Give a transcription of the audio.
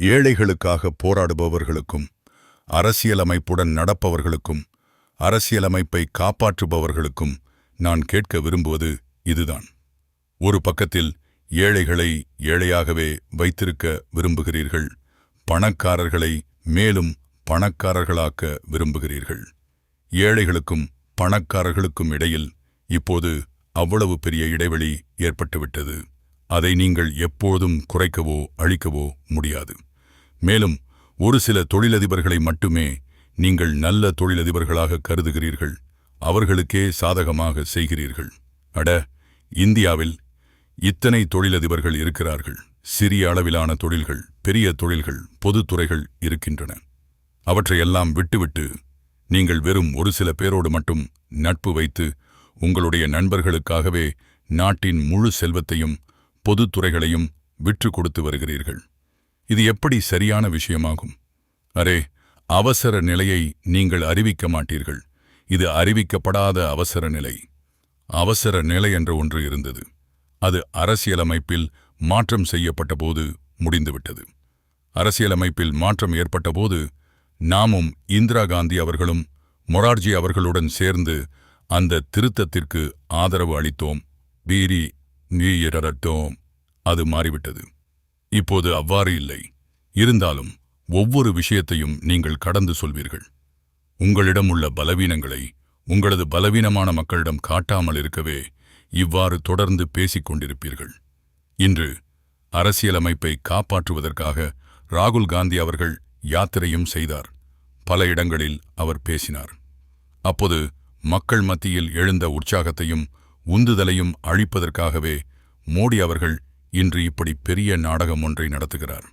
ஏழைகளுக்காக போராடுபவர்களுக்கும் அரசியலமைப்புடன் நடப்பவர்களுக்கும் அரசியலமைப்பை காப்பாற்றுபவர்களுக்கும் நான் கேட்க விரும்புவது இதுதான். ஒரு பக்கத்தில் ஏழைகளை ஏழையாகவே வைத்திருக்க விரும்புகிறீர்கள் பணக்காரர்களை மேலும் பணக்காரர்களாக்க விரும்புகிறீர்கள். ஏழைகளுக்கும் பணக்காரர்களுக்கும் இடையில் இப்போது அவ்வளவு பெரிய இடைவெளி ஏற்பட்டுவிட்டது. அதை நீங்கள் எப்போதும் குறைக்கவோ அழிக்கவோ முடியாது. மேலும் ஒரு சில தொழிலதிபர்களை மட்டுமே நீங்கள் நல்ல தொழிலதிபர்களாக கருதுகிறீர்கள். அவர்களுக்கே சாதகமாக செய்கிறீர்கள். அட இந்தியாவில் இத்தனை தொழிலதிபர்கள் இருக்கிறார்கள். சிறிய அளவிலான தொழில்கள் பெரிய தொழில்கள் பொதுத்துறைகள் இருக்கின்றன. அவற்றையெல்லாம் விட்டுவிட்டு நீங்கள் வெறும் ஒரு சில பேரோடு மட்டும் நட்பு வைத்து உங்களுடைய நண்பர்களுக்காகவே நாட்டின் முழு செல்வத்தையும் பொதுத்துறைகளையும் விற்று கொடுத்து வருகிறீர்கள். இது எப்படி சரியான விஷயமாகும்? அரே அவசர நிலையை நீங்கள் அறிவிக்க மாட்டீர்கள். இது அறிவிக்கப்படாத அவசர நிலை. அவசர நிலை என்ற ஒன்று இருந்தது. அது அரசியலமைப்பில் மாற்றம் செய்யப்பட்டபோது முடிந்துவிட்டது. அரசியலமைப்பில் மாற்றம் ஏற்பட்டபோது நாமும் இந்திரா காந்தி அவர்களும் மொரார்ஜி அவர்களுடன் சேர்ந்து அந்த திருத்தத்திற்கு ஆதரவு அளித்தோம். பீரி நீரட்டோம் அது மாறிவிட்டது. இப்போது அவ்வாறு இல்லை. இருந்தாலும் ஒவ்வொரு விஷயத்தையும் நீங்கள் கடந்து சொல்வீர்கள். உங்களிடம் உள்ள பலவீனங்களை உங்களது பலவீனமான மக்களிடம் காட்டாமல் இருக்கவே இவ்வாறு தொடர்ந்து பேசிக் கொண்டிருப்பீர்கள். இன்று அரசியலமைப்பை காப்பாற்றுவதற்காக ராகுல் காந்தி அவர்கள் யாத்திரையும் செய்தார். பல இடங்களில் அவர் பேசினார். அப்போது மக்கள் மத்தியில் எழுந்த உற்சாகத்தையும் உந்துதலையும் அழிப்பதற்காகவே மோடி அவர்கள் இன்று இப்படி பெரிய நாடகம் ஒன்றை நடத்துகிறார்.